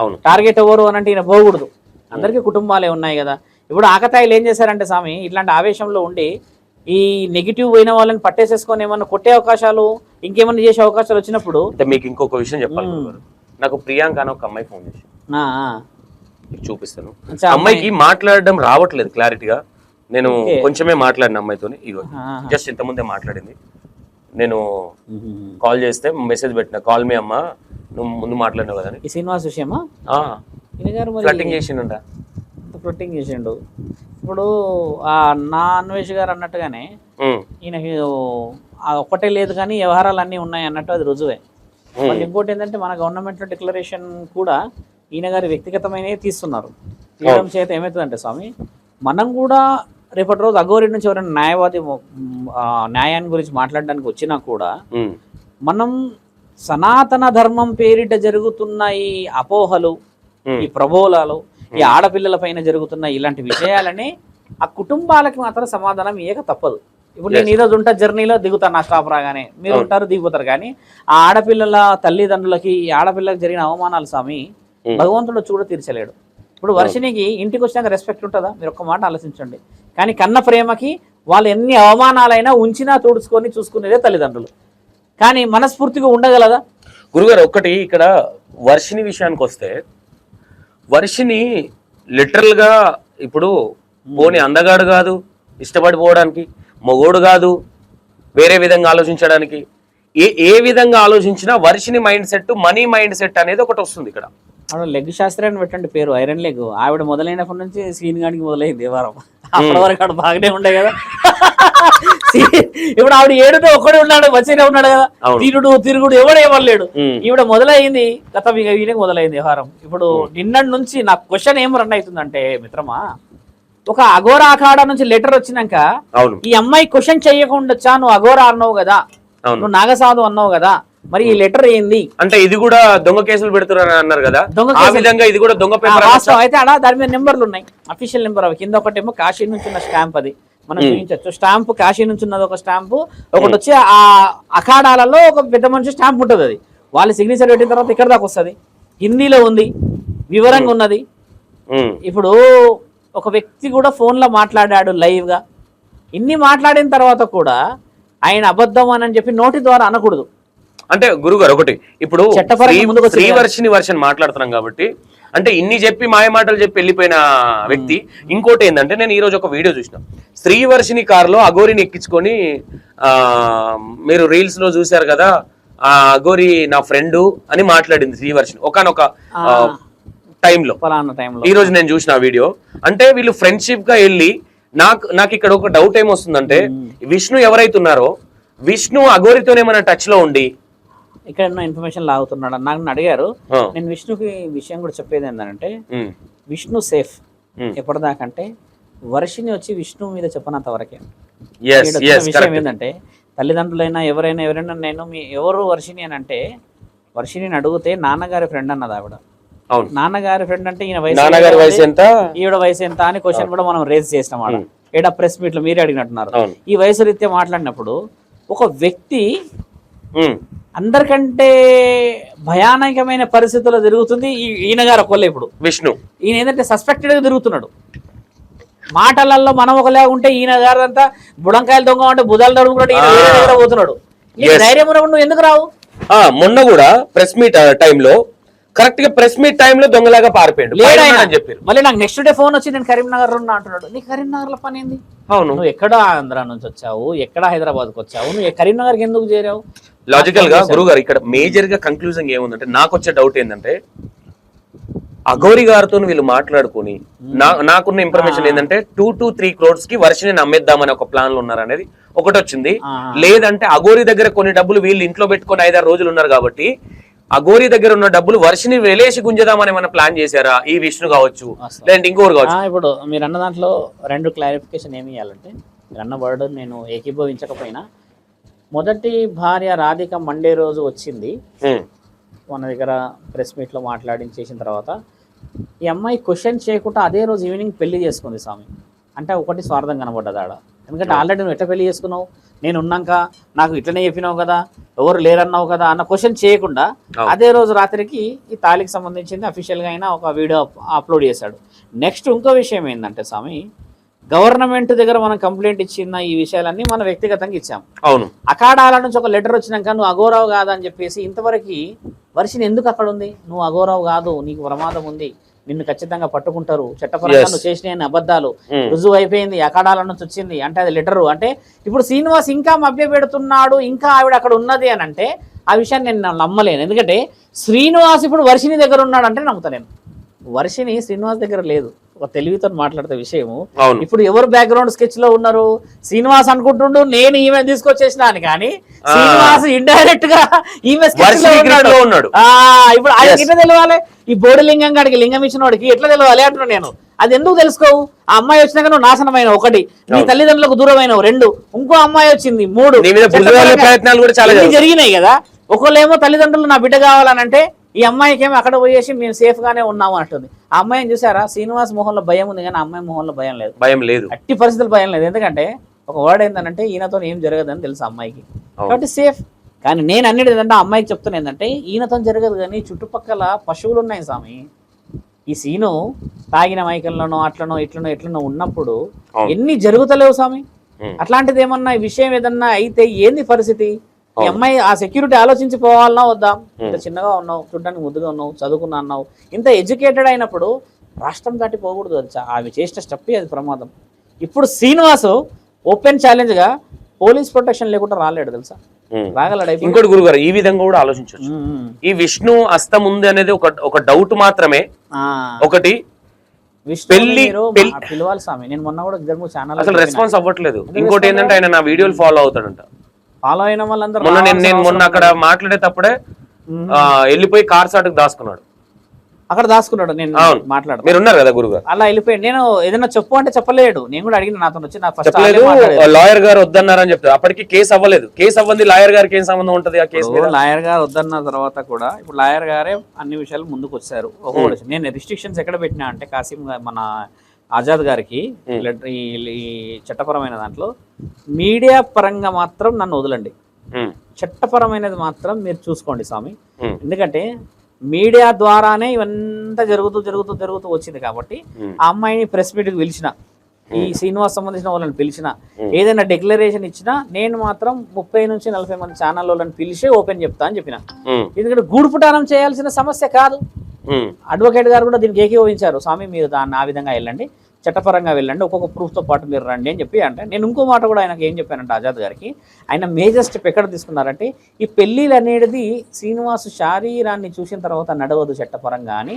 అవును. టార్గెట్ ఎవరు అని అంటే ఈయన పోకూడదు. అందరికీ కుటుంబాలే ఉన్నాయి కదా. ఇప్పుడు ఆకతాయిలు ఏం చేశారంటే స్వామి ఇట్లాంటి ఆవేశంలో ఉండి ఈ నెగిటివ్ పోయిన వాళ్ళని పట్టేసేసుకొని ఏమన్నా కొట్టే అవకాశాలు ఇంకేమన్నా చేసే అవకాశాలు వచ్చినప్పుడు అంటే మీకు ఇంకొక విషయం చెప్పాలి. నాకు ప్రియాంక అని ఒక అమ్మాయి ఫోన్ చేసి చూపిస్తాను. అమ్మాయికి మాట్లాడడం రావట్లేదు క్లారిటీగా. నేను. కొంచెమే మాట్లాడిన అమ్మాయితోని ఇగో. జస్ట్ ఇంతకుముందే మాట్లాడింది. నేను. కాల్ చేస్తే మెసేజ్ పెట్టిన. కాల్ మీ అమ్మ నువ్వు ముందు మాట్లాడినావు కదా ఈ శ్రీనివాస్ విషయమా? ఈయన గారు మరి ఫ్లటింగ్ చేసిండ చేసిండు. ఇప్పుడు ఆ నా అన్వేష్ గారు అన్నట్టుగానే ఈయనకి ఒక్కటే లేదు కానీ వ్యవహారాలు అన్నీ ఉన్నాయి అన్నట్టు అది రుజువే. మళ్ళీ ఇంకోటి ఏంటంటే మన గవర్నమెంట్ డిక్లరేషన్ కూడా ఈయన గారి వ్యక్తిగతమైనవి తీస్తున్నారు. తీయడం చేత ఏమవుతుందంటే స్వామి మనం కూడా రేపటి రోజు అగోరి నుంచి ఎవరైనా న్యాయవాది న్యాయాన్ని గురించి మాట్లాడడానికి వచ్చినా కూడా మనం సనాతన ధర్మం పేరిట జరుగుతున్న ఈ అపోహలు ఈ ప్రబోలాలు ఈ ఆడపిల్లల పైన జరుగుతున్న ఇలాంటి విషయాలని ఆ కుటుంబాలకి మాత్రం సమాధానం ఇయ్యక తప్పదు. ఇప్పుడు నేను ఈరోజు ఉంటా జర్నీలో దిగుతాను నా స్టాప్ రాగానే. మీరు ఉంటారు దిగిపోతారు కానీ ఆ ఆడపిల్లల తల్లిదండ్రులకి ఈ ఆడపిల్లలకు జరిగిన అవమానాలు స్వామి. భగవంతుడు చూడ తీర్చలేడు. ఇప్పుడు వర్షినికి ఇంటికి వచ్చినాక రెస్పెక్ట్ ఉంటుందా? మీరు ఒక్క మాట ఆలోచించండి. కానీ కన్న ప్రేమకి వాళ్ళు ఎన్ని అవమానాలైనా ఉంచినా తుడుచుకొని చూసుకునేదే తల్లిదండ్రులు. కానీ మనస్ఫూర్తిగా ఉండగలదా? గురుగారు ఒక్కటి ఇక్కడ వర్షిని విషయానికి వస్తే వర్షిని లిటరల్గా ఇప్పుడు పోని అందగాడు కాదు ఇష్టపడిపోవడానికి మొగోడు కాదు వేరే విధంగా ఆలోచించడానికి. ఏ ఏ విధంగా ఆలోచించినా Varshini mind set money mind set అనేది ఒకటి వస్తుంది ఇక్కడ. ఆవిడ లెగ్ శాస్త్రాన్ని పెట్టండి పేరు ఐరన్ లెగ్ ఆవిడ మొదలైనప్పటి నుంచి సీన్ గానికి మొదలైంది వారం. అప్పటి వరకు ఆవిడ బాగానే ఉండే కదా. ఇప్పుడు ఆవిడ ఏడుతో ఒక్కడే ఉన్నాడు మంచిగానే ఉన్నాడు కదా. తిరుడు తిరుగుడు ఎవడే లేడు ఉమ్. ఈవిడ మొదలైంది గత ఈయనకి మొదలైంది వ్యవహారం ఇప్పుడు నిన్నటి నుంచి నా క్వశ్చన్ ఏం రన్ అవుతుందంటే మిత్రమా ఒక అఘోరా అఖాడా నుంచి లెటర్ వచ్చినాక ఈ అమ్మాయి క్వశ్చన్ చెయ్యకుండా నువ్వు అఘోరా అన్నావు కదా. నువ్వు నాగసాధు అన్నావు కదా. మరి ఈ లెటర్ ఏంది? అంటే ఇది కూడా దొంగ కేసులు పెడుతున్నారు అన్నారు కదా. దొంగ ఆ. విధంగా ఇది కూడా దొంగ పేపర్ వాస్తవం. అయితే అలా దాని మీద నెంబర్లు ఉన్నాయి. అఫీషియల్ నెంబర్ అవి. కింద ఒకటేమో కాశీ నుంచి ఉన్న స్టాంప్ అది. మనం చూపించవచ్చు. స్టాంప్ కాశీ నుంచి ఉన్నది ఒక స్టాంపు. ఒకటి వచ్చి ఆ అఖాడాలలో ఒక పెద్ద మనిషి స్టాంప్ ఉంటుంది అది. వాళ్ళు సిగ్నేచర్ పెట్టిన తర్వాత ఇక్కడ దాకా వస్తుంది. హిందీలో ఉంది. వివరంగా ఉన్నది. ఇప్పుడు ఒక వ్యక్తి కూడా ఫోన్లో మాట్లాడాడు లైవ్గా. ఇన్ని మాట్లాడిన తర్వాత కూడా ఆయన అబద్ధం అని చెప్పి నోటి ద్వారా అనకూడదు. అంటే గురుగారు ఒకటి. ఇప్పుడు శ్రీవర్షిని వర్షన్ మాట్లాడుతున్నాం కాబట్టి అంటే ఇన్ని చెప్పి మాయ మాటలు చెప్పి వెళ్ళిపోయిన వ్యక్తి. ఇంకోటి ఏంటంటే నేను ఈ రోజు ఒక వీడియో చూసిన. శ్రీవర్షిని కారులో అఘోరిని ఎక్కించుకొని ఆ మీరు రీల్స్లో చూశారు కదా ఆ అఘోరి నా ఫ్రెండ్ అని మాట్లాడింది శ్రీవర్షిని ఒకనొక టైంలో. ఈ రోజు నేను చూసిన వీడియో. అంటే వీళ్ళు ఫ్రెండ్షిప్గా వెళ్ళి నాకు నాకు ఇక్కడ ఒక డౌట్ ఏమొస్తుందంటే విష్ణు ఎవరైతే ఉన్నారో విష్ణు అఘోరితో ఏమైనా టచ్లో ఉండి ఇక్కడ ఉన్న ఇన్ఫర్మేషన్ లాగుతున్నాడు నాకు నన్ను అడిగారు నేను విష్ణుకి విషయం కూడా చెప్పేది ఏంటంటే విష్ణు సేఫ్. ఎప్పటిదాకంటే వర్షిని వచ్చి విష్ణు మీద చెప్పనంత వరకే. విషయం ఏంటంటే తల్లిదండ్రులైనా ఎవరైనా ఎవరైనా నేను మీ ఎవరు వర్షిని అని అంటే వర్షిని అడిగితే నాన్నగారి ఫ్రెండ్ అన్నది ఆవిడ. నాన్నగారి ఫ్రెండ్ అంటే ఈయన వయసు ఎంత ఈవిడ వయసు ఎంత అని క్వశ్చన్ కూడా మనం రేజ్ చేసినాం ఆడ. ఈడ ప్రెస్ మీట్లో మీరే అడిగినట్టున్నారు. ఈ వయసు రీత్యా మాట్లాడినప్పుడు ఒక వ్యక్తి అందరికంటే భయానకమైన పరిస్థితుల్లో జరుగుతుంది ఈ- ఈయన గారు ఒకళ్ళే ఇప్పుడు. విష్ణు. ఈయన ఏంటంటే సస్పెక్టెడ్గా తిరుగుతున్నాడు. మాటలలో మనం ఒకలా ఉంటే ఈయన గారు అంతా బుడంకాయలు దొంగ అంటే బుధాలు తడుముకున్నాడు ఈయన వేరే దగ్గర పోతున్నాడు. ధైర్యం ఉన్నప్పుడు నువ్వు ఎందుకు రావు? ఆ మొన్న కూడా ప్రెస్ మీట్ టైంలో కరెక్ట్గా ప్రెస్ మీట్ టైంలో దొంగలాగా పారిపోయాడు. అని చెప్పారు. మళ్ళీ నాకు నెక్స్ట్ డే ఫోన్ వచ్చి నేను కరీంనగర్ ఉన్నా అంటున్నాడు. నీ కరీంనగర్లో పని ఏంది? అవును. నువ్వు ఎక్కడ ఆంధ్ర నుంచి వచ్చావు? ఎక్కడ హైదరాబాద్కి వచ్చావు? నువ్వు కరీంనగర్కి ఎందుకు చేరావు? లాజికల్గా గురుగారు ఇక్కడ మేజర్గా కంక్లూజన్ ఏముందంటే నాకు వచ్చే డౌట్ ఏంటంటే అఘోరి గారితో వీళ్ళు మాట్లాడుకుని నాకున్న ఇన్ఫర్మేషన్ ఏంటంటే టూ టు త్రీ క్రోడ్స్కి వర్షని నమ్మేద్దామని ఒక ప్లాన్లో ఉన్నారు అనేది ఒకటి వచ్చింది. లేదంటే అఘోరి దగ్గర కొన్ని డబ్బులు వీళ్ళు ఇంట్లో పెట్టుకొని ఐదారు రోజులు ఉన్నారు కాబట్టి అఘోరి దగ్గర ఉన్న డబ్బులు వర్షని వెలేసి గుంజదామని ఏమైనా ప్లాన్ చేశారా ఈ విష్ణు కావచ్చు. లేదంటే ఇంకోరు కావచ్చు ఆ, ఇప్పుడు మీరు అన్న దాంట్లో రెండు క్లారిఫికేషన్ ఏమి ఇవ్వాలంటే మీరు అన్న వర్డ్ నేను ఏకీభవించకపోయినా మొదటి భార్య రాధిక మండే రోజు వచ్చింది. మన దగ్గర ప్రెస్ మీట్లో మాట్లాడించేసిన తర్వాత ఈ అమ్మాయి క్వశ్చన్ చేయకుండా అదే రోజు ఈవినింగ్ పెళ్ళి చేసుకుంది స్వామి అంటే ఒకటి స్వార్థం కనబడ్డది ఆడ. ఎందుకంటే ఆల్రెడీ నువ్వు ఎట్లా పెళ్ళి చేసుకున్నావు? నేను ఉన్నాక నాకు ఇట్లనే చెప్పినావు కదా ఎవరు లేరన్నావు కదా అన్న క్వశ్చన్ చేయకుండా అవును. అదే రోజు రాత్రికి ఈ తాళికి సంబంధించింది అఫీషియల్గా అయినా ఒక వీడియో అప్- అప్లోడ్ చేశాడు. నెక్స్ట్ ఇంకో విషయం ఏంటంటే స్వామి గవర్నమెంట్ దగ్గర మనం కంప్లైంట్ ఇచ్చిన ఈ విషయాలన్నీ మనం వ్యక్తిగతంగా ఇచ్చాం. అవును. అఖాడాల నుంచి ఒక లెటర్ వచ్చినాక నువ్వు అఘోరావు కాదని చెప్పేసి ఇంతవరకు వర్షిని ఎందుకు అక్కడ ఉంది? నువ్వు అఘోరావు కాదు నీకు ప్రమాదం ఉంది. నిన్ను ఖచ్చితంగా పట్టుకుంటారు. చట్టపరంగా. నువ్వు చేసిన అబద్ధాలు. ఉమ్. రుజువు అయిపోయింది అఖాడాల నుంచి వచ్చింది. అంటే అది లెటరు. అంటే ఇప్పుడు శ్రీనివాస్ ఇంకా మభ్య పెడుతున్నాడు ఇంకా ఆవిడ అక్కడ ఉన్నది అని అంటే ఆ విషయాన్ని నేను నమ్మలేను. ఎందుకంటే శ్రీనివాస్ ఇప్పుడు వర్షిని దగ్గర ఉన్నాడు అంటే నమ్ముతా నేను. వర్షిని శ్రీనివాస్ దగ్గర లేదు. తెలివితో మాట్లాడితే విషయము. ఇప్పుడు ఎవరు బ్యాక్గ్రౌండ్ స్కెచ్లో ఉన్నారు? శ్రీనివాస్ అనుకుంటుండు నేను ఈమె తీసుకొచ్చేసిన అని. కానీ శ్రీనివాస్ ఇండైరెక్ట్గా ఈమె లో వర్షిని ఉన్నాడు. ఇప్పుడు ఆయన. ఎట్లా తెలవాలి? ఈ బోడి లింగం గాడికి లింగం ఇచ్చిన వాడికి ఎట్లా తెలవాలి అంటున్నా నేను. అది ఎందుకు తెలుసుకోవు? ఆ అమ్మాయి వచ్చినాక నువ్వు నాశనమైన ఒకటి. నీ. తల్లిదండ్రులకు దూరమైన రెండు. ఇంకో అమ్మాయి వచ్చింది మూడు. జరిగినాయి కదా. ఒకళ్ళేమో తల్లిదండ్రులు నా బిడ్డ కావాలనంటే ఈ అమ్మాయికి ఏమో అక్కడ పోయేసి మేము సేఫ్ గానే ఉన్నాము అంటుంది. ఆ అమ్మాయిని చూసారా? శ్రీనివాస్ మొహంలో భయం ఉంది కానీ అమ్మాయి మొహంలో భయం లేదు. భయం లేదు. అట్టి పరిస్థితులు భయం లేదు. ఎందుకంటే ఒక వర్డ్ ఏంటంటే ఈయనతో ఏం జరగదని తెలుసు ఆ అమ్మాయికి. కాబట్టి సేఫ్ కానీ నేను అన్నిటి ఏంటంటే అమ్మాయికి చెప్తున్నా ఏంటంటే ఈయనతో జరగదు కానీ చుట్టుపక్కల పశువులు ఉన్నాయి స్వామి. ఈ సీను తాగిన మైకంలోనో అట్లనో ఇట్లనో ఎట్లనో ఉన్నప్పుడు. ఎన్ని జరుగుతలేవు స్వామి. అట్లాంటిది ఏమన్నా విషయం ఏదన్నా అయితే ఏంది పరిస్థితి? ఈ. అమ్మాయి ఆ సెక్యూరిటీ ఆలోచించి పోవాలన్నా వద్దా. ఇంత చిన్నగా ఉన్నావు చూడడానికి ముద్దుగా ఉన్నావు చదువుకున్నా అన్నావు. ఇంత ఎడ్యుకేటెడ్ అయినప్పుడు రాష్ట్రం దాటి పోకూడదు అది ఆమె చేసిన స్టెప్ అది ప్రమాదం. ఇప్పుడు శ్రీనివాసు ఓపెన్ ఛాలెంజ్గా పోలీస్ ప్రొటెక్షన్ లేకుండా రాలేడు తెలుసా. రాగలడు? ఇంకోటి గురుగారు ఈ విధంగా కూడా ఆలోచించవచ్చు. ఈ విష్ణు అస్తం ఉంది అనేది ఒక ఒక డౌట్ మాత్రమే. ఒకటి పెళ్ళి- పిలవాలి స్వామి. నేను మొన్న కూడా ఇద్దరు ఛానల్ అసలు రెస్పాన్స్ అవ్వట్లేదు. ఇంకోటి ఏంటంటే ఆయన నా వీడియోలు ఫాలో అవుతాడంట. ఫాలో అయిన వాళ్ళందరూ మొన్న నేను మొన్న అక్కడ మాట్లాడేటప్పుడే వెళ్ళిపోయి కార్ సాటుకు దాచుకున్నాడు. అక్కడ దాచుకున్నాడు నేను. మాట్లాడతాను మీరు ఉన్నారు కదా గురుగారు? అలా వెళ్ళిపోయాడు. నేను ఏదైనా చెప్పు అంటే చెప్పలేడు. నేను కూడా అడిగిన నాతో వచ్చి నా ఫస్ట్ లాయర్ గారు వద్దన్నారని చెప్తారు అప్పటికి కేసు అవ్వలేదు. కేసు అవ్వంది లాయర్ గారికి ఏం సంబంధం ఉంటది ఆ కేసు లాయర్ గారు వద్దన్న తర్వాత కూడా ఇప్పుడు లాయర్ గారే అన్ని విషయాలు ముందుకు వచ్చారు నేను రిస్ట్రిక్షన్స్ ఎక్కడ పెట్టినా అంటే కాసిం మన ఆజాద్ గారికి ఈ చట్టపరమైన దాంట్లో మీడియా పరంగా మాత్రం నన్ను వదలండి. చట్టపరమైనది మాత్రం మీరు చూసుకోండి స్వామి. ఎందుకంటే మీడియా ద్వారానే ఇవంతా జరుగుతూ జరుగుతూ జరుగుతూ వచ్చింది కాబట్టి ఆ అమ్మాయిని ప్రెస్ మీట్కి పిలిచిన. ఈ శ్రీనివాస్ సంబంధించిన వాళ్ళని పిలిచిన. ఏదైనా డిక్లరేషన్ ఇచ్చినా నేను మాత్రం ముప్పై నుంచి నలభై మంది ఛానల్ వాళ్ళని పిలిచి ఓపెన్ చెప్తా అని చెప్పిన. ఎందుకంటే గూడుపుటానం చేయాల్సిన సమస్య కాదు. అడ్వకేట్ గారు కూడా దీనికి ఏకీభవించారు. స్వామి మీరు దాన్ని ఆ విధంగా వెళ్ళండి చట్టపరంగా వెళ్ళండి ఒక్కొక్క ప్రూఫ్తో పాటు మీరు రండి అని చెప్పి అంటే నేను ఇంకో మాట కూడా ఆయనకి ఏం చెప్పానంటే ఆజాద్ గారికి ఆయన మేజర్ స్టెప్ ఎక్కడ తీసుకున్నారంటే ఈ పెళ్ళిళ్ళు అనేది శ్రీనివాసు శారీరాన్ని చూసిన తర్వాత నడవదు చట్టపరంగా అని